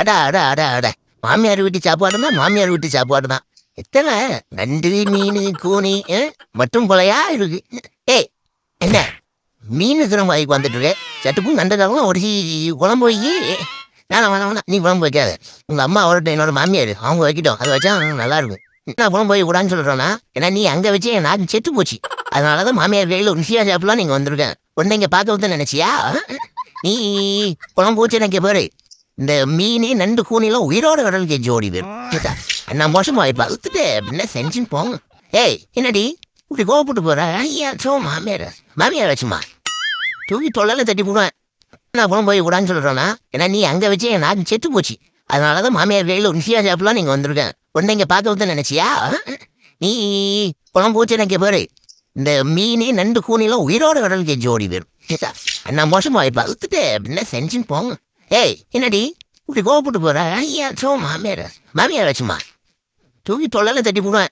அடா அடா அடா அடா மாமியார் வீட்டு சாப்பாடுனா மாமியார் வீட்டு சாப்பாடு தான் எத்தனை நண்டு மீன் கூனி ஆ? மட்டும் போலையா இருக்கு ஏய் என்ன மீன் தினம் வாய்க்கு வந்துட்டு இருக்கு சட்டுப்பும் நண்டதாகவும் ஒரு குழம்பு வைக்கி வேணாம் வேணாம் வேணாம் நீ குழம்பு வைக்காத உங்கள் அம்மா அவர்கிட்ட என்னோட மாமியார் அவங்க வைக்கிட்டோம் அதை வச்சா நல்லாயிருக்கும் நான் குழம்பு போய் கூடான்னு சொல்றேன்னா ஏன்னா நீ அங்கே வச்சு என் நாக்கு செத்து போச்சு அதனால தான் மாமியார் கையில் ருசியா சாப்பிடலாம் நீங்கள் வந்திருக்கேன் உன்னை இங்கே பார்க்க வந்து நினச்சியா நீ குழம்பு வச்சு எனக்கு பாரு இந்த மீன் நண்டு கூனிலாம் உயிரோட கடலுக்கு ஜோடி வரும் என்ன மோசமா இப்ப அழுத்துட்டு என்ன செஞ்சுன்னு போங்க. ஏய் என்னடி? இப்படி கோவப்பட்டு போற? ஐயா சோ மாமியார் மாமியார் வச்சுமா? தூக்கி தொழில தட்டி போடுவேன் நான் குழம்பு போய் கூடான்னு சொல்றேன்னா ஏன்னா நீ அங்க வச்சு என் நாக்கு செத்து போச்சு. அதனாலதான் மாமியார் கையில் ருசியா சாப்பிடலாம் நீங்க வந்திருக்கேன். உன்னை இங்க பார்க்க வந்து நினைச்சியா? நீ குழம்பு வச்சு எனக்கு பாரு இந்த மீன் நண்டு கூனிலாம் உயிரோட கடலுக்கு ஜோடி வரும் என்ன மோசமா இப்ப அழுத்துட்டு என்ன செஞ்சுன்னு போங்க. ஏய் என்னடி? இப்படி கோவப்பட்டு போற? ஐயா சோமா மேட மாமியார் வச்சுமா தூக்கி தொழில தட்டி போடுவேன்